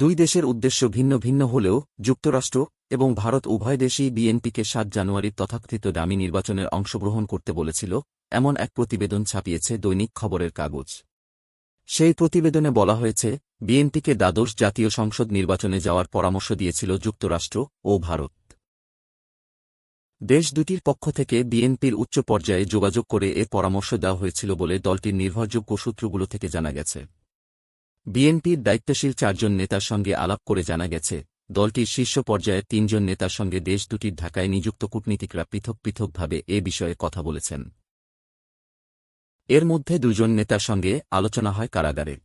দুই দেশের উদ্দেশ্য ভিন্ন ভিন্ন হলেও, যুক্তরাষ্ট্র এবং ভারত উভয় দেশই বিএনপিকে সাত জানুয়ারির তথাকথিত দামি নির্বাচনের অংশগ্রহণ করতে বলেছিল, এমন এক প্রতিবেদন ছাপিয়েছে দৈনিক খবরের কাগজ। সেই প্রতিবেদনে বলা হয়েছে, বিএনপিকে দ্বাদশ জাতীয় সংসদ নির্বাচনে যাওয়ার পরামর্শ দিয়েছিল যুক্তরাষ্ট্র ও ভারত। দেশ দুটির পক্ষ থেকে বিএনপির উচ্চ পর্যায়ে যোগাযোগ করে এ পরামর্শ দেওয়া হয়েছিল বলে দলটির নির্ভরযোগ্য সূত্রগুলো থেকে জানা গেছে। বিএনপির দায়িত্বশীল চারজন নেতার সঙ্গে আলাপ করে জানা গেছে, দলটির শীর্ষ পর্যায়ের তিনজন নেতার সঙ্গে দেশ দুটির ঢাকায় নিযুক্ত কূটনীতিকরা পৃথক পৃথকভাবে এ বিষয়ে কথা বলেছেন। এর মধ্যে দুজন নেতার সঙ্গে আলোচনা হয় কারাগারে।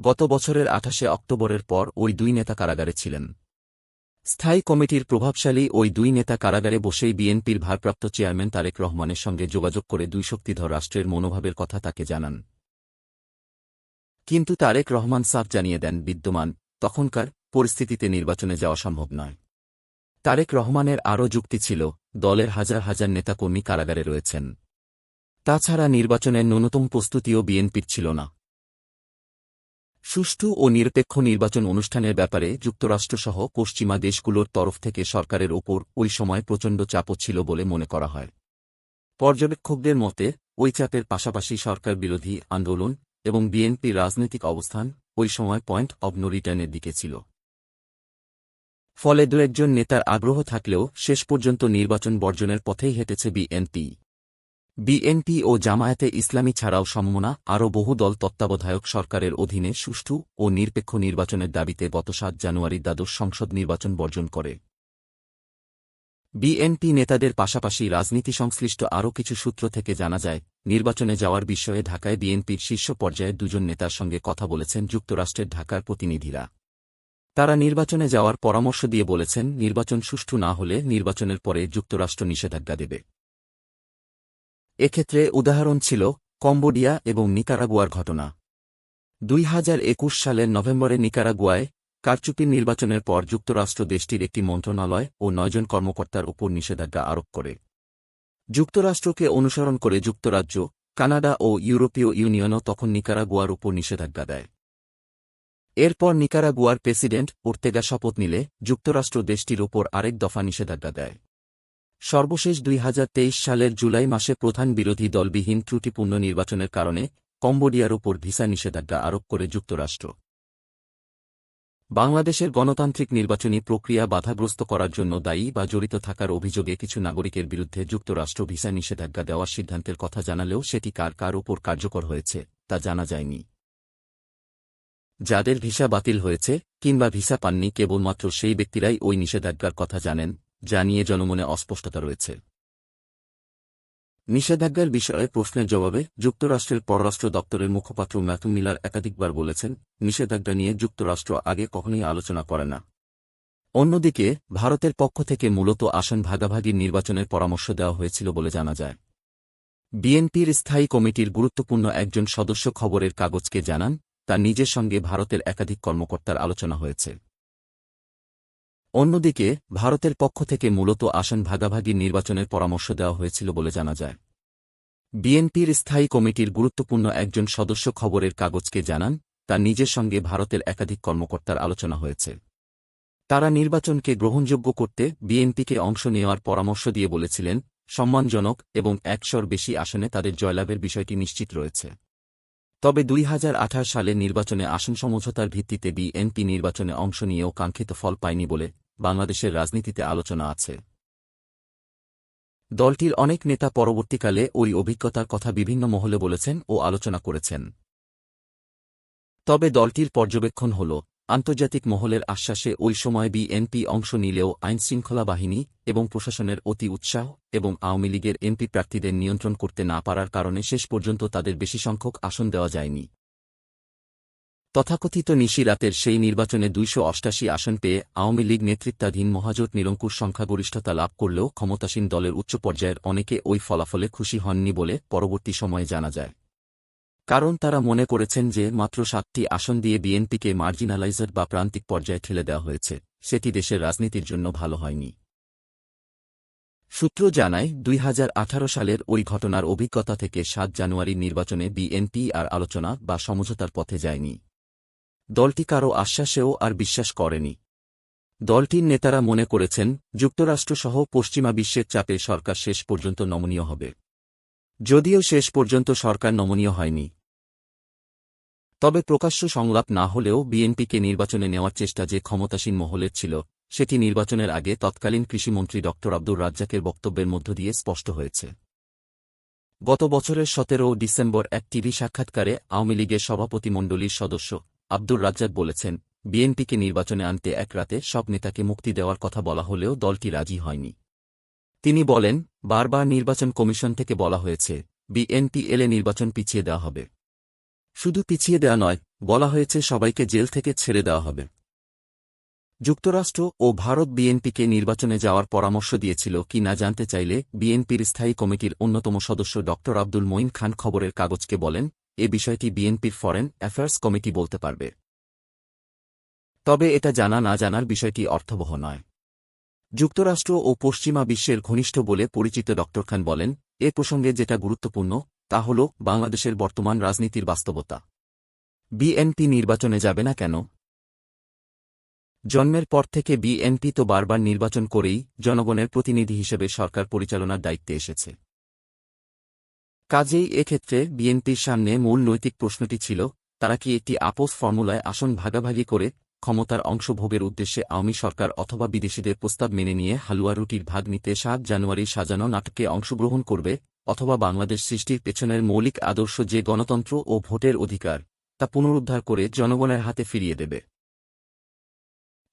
গত বছরের আঠাশে অক্টোবরের পর ওই দুই নেতা কারাগারে ছিলেন। স্থায়ী কমিটির প্রভাবশালী ওই দুই নেতা কারাগারে বসেই বিএনপির ভারপ্রাপ্ত চেয়ারম্যান তারেক রহমানের সঙ্গে যোগাযোগ করে দুই শক্তিধর রাষ্ট্রের মনোভাবের কথা তাকে জানান। কিন্তু তারেক রহমান সাফ জানিয়ে দেন, বিদ্যমান, তখনকার পরিস্থিতিতে নির্বাচনে যাওয়া সম্ভব নয়। তারেক রহমানের আরও যুক্তি ছিল, দলের হাজার হাজার নেতাকর্মী কারাগারে রয়েছেন। তাছাড়া নির্বাচনের ন্যূনতম প্রস্তুতিও বিএনপির ছিল না। সুষ্ঠু ও নিরপেক্ষ নির্বাচন অনুষ্ঠানের ব্যাপারে যুক্তরাষ্ট্রসহ পশ্চিমা দেশগুলোর তরফ থেকে সরকারের ওপর ওই সময় প্রচণ্ড চাপও ছিল বলে মনে করা হয়। পর্যবেক্ষকদের মতে, ওই চাপের পাশাপাশি সরকার বিরোধী আন্দোলন এবং বিএনপির রাজনৈতিক অবস্থান ওই সময় পয়েন্ট অব নো রিটার্নের দিকে ছিল। ফলে দু একজন নেতার আগ্রহ থাকলেও শেষ পর্যন্ত নির্বাচন বর্জনের পথেই হেঁটেছে বিএনপি। বিএনপি ও জামায়াতে ইসলামী ছাড়াও সমমনা আরও বহু দল তত্ত্বাবধায়ক সরকারের অধীনে সুষ্ঠু ও নিরপেক্ষ নির্বাচনের দাবিতে গত সাত জানুয়ারি দ্বাদশ সংসদ নির্বাচন বর্জন করে। বিএনপি নেতাদের পাশাপাশি রাজনীতি সংশ্লিষ্ট আরও কিছু সূত্র থেকে জানা যায়, নির্বাচনে যাওয়ার বিষয়ে ঢাকায় বিএনপির শীর্ষ পর্যায়ের দুজন নেতার সঙ্গে কথা বলেছেন যুক্তরাষ্ট্রের ঢাকার প্রতিনিধিরা। তারা নির্বাচনে যাওয়ার পরামর্শ দিয়ে বলেছেন, নির্বাচন সুষ্ঠু না হলে নির্বাচনের পরে যুক্তরাষ্ট্র নিষেধাজ্ঞা দেবে। এক্ষেত্রে উদাহরণ ছিল কম্বোডিয়া এবং নিকারাগুয়ার ঘটনা। দুই হাজার একুশ সালের নভেম্বরে নিকারাগুয়ায় কারচুপির নির্বাচনের পর যুক্তরাষ্ট্র দেশটির একটি মন্ত্রণালয় ও নয়জন কর্মকর্তার উপর নিষেধাজ্ঞা আরোপ করে। যুক্তরাষ্ট্রকে অনুসরণ করে যুক্তরাজ্য, কানাডা ও ইউরোপীয় ইউনিয়নও তখন নিকারাগুয়ার উপর নিষেধাজ্ঞা দেয়। এরপর নিকারাগুয়ার প্রেসিডেন্ট ওর্তেগা শপথ নিলে যুক্তরাষ্ট্র দেশটির ওপর আরেক দফা নিষেধাজ্ঞা দেয়। সর্বশেষ দুই হাজার তেইশ সালের জুলাই মাসে প্রধান বিরোধী দলবিহীন ত্রুটিপূর্ণ নির্বাচনের কারণে কম্বোডিয়ার ওপর ভিসা নিষেধাজ্ঞা আরোপ করে যুক্তরাষ্ট্র। বাংলাদেশের গণতান্ত্রিক নির্বাচনী প্রক্রিয়া বাধাগ্রস্ত করার জন্য দায়ী বা জড়িত থাকার অভিযোগে কিছু নাগরিকের বিরুদ্ধে যুক্তরাষ্ট্র ভিসা নিষেধাজ্ঞা দেওয়ার সিদ্ধান্তের কথা জানালেও সেটি কার কার ওপর কার্যকর হয়েছে, তা জানা যায়নি। যাদের ভিসা বাতিল হয়েছে কিংবা ভিসা পাননি কেবলমাত্র সেই ব্যক্তিরাই ওই নিষেধাজ্ঞার কথা জানেন, যা নিয়ে জনমনে অস্পষ্টতা রয়েছে। নিষেধাজ্ঞার বিষয়ে প্রশ্নের জবাবে যুক্তরাষ্ট্রের পররাষ্ট্র দপ্তরের মুখপাত্র ম্যাথু মিলার একাধিকবার বলেছেন, নিষেধাজ্ঞা নিয়ে যুক্তরাষ্ট্র আগে কখনোই আলোচনা করে না। অন্যদিকে, ভারতের পক্ষ থেকে মূলত আসন ভাগাভাগির নির্বাচনের পরামর্শ দেওয়া হয়েছিল বলে জানা যায়। বিএনপির স্থায়ী কমিটির গুরুত্বপূর্ণ একজন সদস্য খবরের কাগজকে জানান, তার নিজের সঙ্গে ভারতের একাধিক কর্মকর্তার আলোচনা হয়েছে। অন্যদিকে, ভারতের পক্ষ থেকে মূলত আসন ভাগাভাগি নির্বাচনের পরামর্শ দেওয়া হয়েছিল বলে জানা যায়। বিএনপির স্থায়ী কমিটির গুরুত্বপূর্ণ একজন সদস্য খবরের কাগজকে জানান, তার নিজের সঙ্গে ভারতের একাধিক কর্মকর্তার আলোচনা হয়েছে। তারা নির্বাচনকে গ্রহণযোগ্য করতে বিএনপিকে অংশ নেওয়ার পরামর্শ দিয়ে বলেছিলেন, সম্মানজনক এবং একশোর বেশি আসনে তাদের জয়লাভের বিষয়টি নিশ্চিত রয়েছে। তবে দুই সালে নির্বাচনে আসন সমঝোতার ভিত্তিতে বিএনপি নির্বাচনে অংশ নিয়েও কাঙ্ক্ষিত ফল পায়নি বলে বাংলাদেশের রাজনীতিতে আলোচনা আছে। দলটির অনেক নেতা পরবর্তীকালে ওই অভিজ্ঞতার কথা বিভিন্ন মহলে বলেছেন ও আলোচনা করেছেন। তবে দলটির পর্যবেক্ষণ হল আন্তর্জাতিক মহলের আশ্বাসে ওই সময় বিএনপি অংশ নিলেও আইনশৃঙ্খলা বাহিনী এবং প্রশাসনের অতি উৎসাহ এবং আওয়ামী লীগের এমপি প্রার্থীদের নিয়ন্ত্রণ করতে না পারার কারণে শেষ পর্যন্ত তাদের বেশি সংখ্যক আসন দেওয়া যায়নি। তথাকথিত নিশি রাতের সেই নির্বাচনে দুইশো অষ্টাশি আসন পেয়ে আওয়ামী লীগ নেতৃত্বাধীন মহাজোট নিরঙ্কুশ সংখ্যাগরিষ্ঠতা লাভ করলেও ক্ষমতাসীন দলের উচ্চ পর্যায়ের অনেকে ওই ফলাফলে খুশি হননি বলে পরবর্তী সময়ে জানা যায়। কারণ তারা মনে করেছেন যে মাত্র সাতটি আসন দিয়ে বিএনপিকে মার্জিনালাইজার বা প্রান্তিক পর্যায়ে ঠেলে দেওয়া হয়েছে, সেটি দেশের রাজনীতির জন্য ভালো হয়নি। সূত্র জানায়, দুই হাজার আঠারো সালের ওই ঘটনার অভিজ্ঞতা থেকে সাত জানুয়ারি নির্বাচনে বিএনপি আর আলোচনা বা সমঝোতার পথে যায়নি। দলটি কারও আশ্বাসেও আর বিশ্বাস করেনি। দলটির নেতারা মনে করেছেন, যুক্তরাষ্ট্রসহ পশ্চিমা বিশ্বের চাপে সরকার শেষ পর্যন্ত নমনীয় হবে। যদিও শেষ পর্যন্ত সরকার নমনীয় হয়নি তবে প্রকাশ্য সংলাপ না হলেও বিএনপিকে নির্বাচনে নেওয়ার চেষ্টা যে ক্ষমতাসীন মহলের ছিল, সেটি নির্বাচনের আগে তৎকালীন কৃষিমন্ত্রী ড. আব্দুর রাজ্জাকের বক্তব্যের মধ্য দিয়ে স্পষ্ট হয়েছে। গত বছরের সতেরো ডিসেম্বর এক টিভি সাক্ষাৎকারে আওয়ামী লীগের সভাপতিমণ্ডলীর সদস্য আব্দুর রাজ্জাক বলেছেন, বিএনপিকে নির্বাচনে আনতে এক রাতে সব নেতাকে মুক্তি দেওয়ার কথা বলা হলেও দলটি রাজি হয়নি। তিনি বলেন, বারবার নির্বাচন কমিশন থেকে বলা হয়েছে, বিএনপি এলে নির্বাচন পিছিয়ে দেওয়া হবে। শুধু পিছিয়ে দেওয়া নয়, বলা হয়েছে সবাইকে জেল থেকে ছেড়ে দেওয়া হবে। যুক্তরাষ্ট্র ও ভারত বিএনপিকে নির্বাচনে যাওয়ার পরামর্শ দিয়েছিল কি না জানতে চাইলে বিএনপির স্থায়ী কমিটির অন্যতম সদস্য ড. আব্দুল মঈন খান খবরের কাগজকে বলেন, এ বিষয়টি বিএনপির ফরেন অ্যাফেয়ার্স কমিটি বলতে পারবে। তবে এটা জানা না জানার বিষয়টি অর্থবহ নয়। যুক্তরাষ্ট্র ও পশ্চিমা বিশ্বের ঘনিষ্ঠ বলে পরিচিত ড. খান বলেন, এ প্রসঙ্গে যেটা গুরুত্বপূর্ণ তা হল বাংলাদেশের বর্তমান রাজনীতির বাস্তবতা। বিএনপি নির্বাচনে যাবে না কেন? জন্মের পর থেকে বিএনপি তো বারবার নির্বাচন করেই জনগণের প্রতিনিধি হিসেবে সরকার পরিচালনার দায়িত্বে এসেছে। কাজেই এক্ষেত্রে বিএনপির সামনে মূল নৈতিক প্রশ্নটি ছিল, তারা কি একটি আপোষ ফর্মুলায় আসন ভাগাভাগি করে ক্ষমতার অংশভোগের উদ্দেশ্যে আওয়ামী সরকার অথবা বিদেশিদের প্রস্তাব মেনে নিয়ে হালুয়া রুটির ভাগ নিতে সাত জানুয়ারি সাজানো নাটকে অংশগ্রহণ করবে? অথবা বাংলাদেশ সৃষ্টির পেছনের মৌলিক আদর্শ যে গণতন্ত্র ও ভোটের অধিকার, তা পুনরুদ্ধার করে জনগণের হাতে ফিরিয়ে দেবে।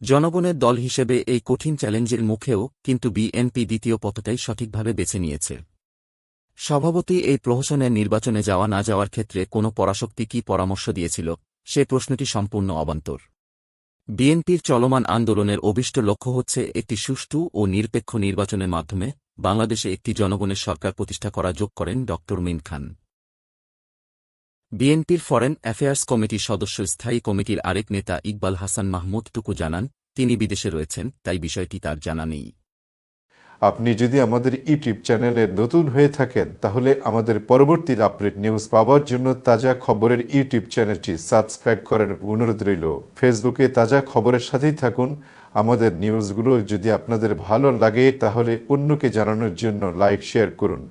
জনগণের দল হিসেবে এই কঠিন চ্যালেঞ্জের মুখেও কিন্তু বিএনপি দ্বিতীয় পথটাই সঠিকভাবে বেছে নিয়েছে। স্বভাবতই এই প্রহসনের নির্বাচনে যাওয়া না যাওয়ার ক্ষেত্রে কোনো পরাশক্তি কি পরামর্শ দিয়েছিল, সে প্রশ্নটি সম্পূর্ণ অবান্তর। বিএনপির চলমান আন্দোলনের অভিষ্ট লক্ষ্য হচ্ছে একটি সুষ্ঠু ও নিরপেক্ষ নির্বাচনের মাধ্যমে বাংলাদেশে একটি জনগণের সরকার প্রতিষ্ঠা করা যোগ করেন ড. মিন খান। বিএনপির ফরেন অ্যাফেয়ার্স কমিটির সদস্য স্থায়ী কমিটির আরেক নেতা ইকবাল হাসান মাহমুদ টুকু জানান, তিনি বিদেশে রয়েছেন, তাই বিষয়টি তার জানা নেই। আপনি যদি আমাদের ইউটিউব চ্যানেলে নতুন হয়ে থাকেন, তাহলে আমাদের পরবর্তী আপডেট নিউজ পাওয়ার জন্য তাজা খবরের ইউটিউব চ্যানেলটি সাবস্ক্রাইব করার অনুরোধ রইল। ফেসবুকে তাজা খবরের সাথেই থাকুন আমাদের নিউজগুলো যদি আপনাদের ভালো লাগে তাহলে অন্যকে জানানোর জন্য লাইক শেয়ার করুন।